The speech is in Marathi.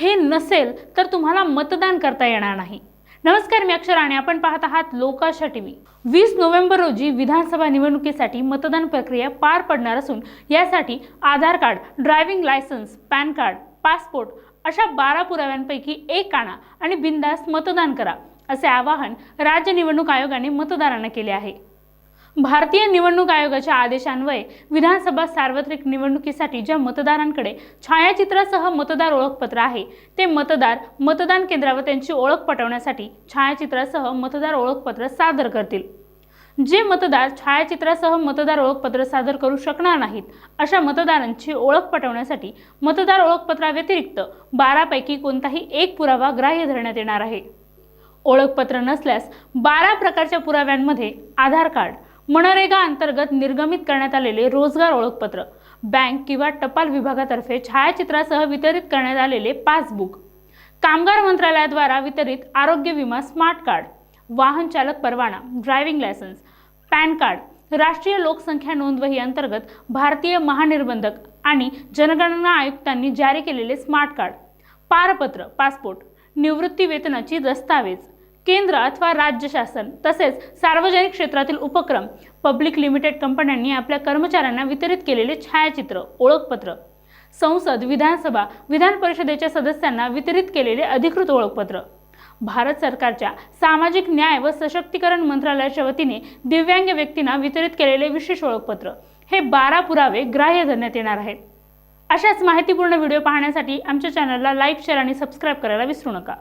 हे नसेल तर तुम्हाला मतदान करता येणार नाही. नमस्कार मी अक्षर आणि आपण पाहत आहात लोकाशा टीव्ही. वीस नोव्हेंबर रोजी विधानसभा निवडणुकीसाठी मतदान प्रक्रिया पार पडणार असून यासाठी Aadhaar card driving licence PAN card passport अशा बारा पुराव्यांपैकी एक आणा आणि बिंदास मतदान करा असे आवाहन राज्य निवडणूक आयोगाने मतदारांना केले आहे. भारतीय निवडणूक आयोगाच्या आदेशान्वये विधानसभा सार्वत्रिक निवडणुकीसाठी ज्या मतदारांकडे छायाचित्रासह मतदार ओळखपत्र आहे ते मतदार मतदान केंद्रावर त्यांची ओळख पटवण्यासाठी छायाचित्रासह मतदार ओळखपत्र सादर करतील. जे मतदार छायाचित्रासह मतदार ओळखपत्र सादर करू शकणार नाहीत अशा मतदारांची ओळख पटवण्यासाठी मतदार ओळखपत्राव्यतिरिक्त बारापैकी कोणताही एक पुरावा ग्राह्य धरण्यात येणार आहे. ओळखपत्र नसल्यास बारा प्रकारच्या पुराव्यांमध्ये आधार कार्ड मनरेगा अंतर्गत निर्गमित करण्यात आलेले रोजगार ओळखपत्र बँक किंवा टपाल विभागातर्फे छायाचित्रासह वितरित करण्यात आलेले पासबुक कामगार मंत्रालयाद्वारा वितरित आरोग्य विमा स्मार्ट कार्ड वाहन चालक परवाना ड्रायव्हिंग लायसन्स पॅन कार्ड राष्ट्रीय लोकसंख्या नोंदवही अंतर्गत भारतीय महानिर्बंधक आणि जनगणना आयुक्तांनी जारी केलेले स्मार्ट कार्ड पारपत्र पासपोर्ट निवृत्ती वेतनाची दस्तावेज केंद्र अथवा राज्य शासन तसेच सार्वजनिक क्षेत्रातील उपक्रम पब्लिक लिमिटेड कंपन्यांनी आपल्या कर्मचाऱ्यांना वितरित केलेले छायाचित्र ओळखपत्र. संसद विधानसभा विधान परिषदेच्या सदस्यांना वितरित केलेले अधिकृत ओळखपत्र. भारत सरकारच्या सामाजिक न्याय व सशक्तीकरण मंत्रालयाच्या वतीने दिव्यांग व्यक्तींना वितरित केलेले विशेष ओळखपत्र. हे बारा पुरावे ग्राह्य धरण्यात येणार आहेत. अशाच माहितीपूर्ण व्हिडिओ पाहण्यासाठी आमच्या चॅनलला लाईक शेअर आणि सबस्क्राईब करायला विसरू नका.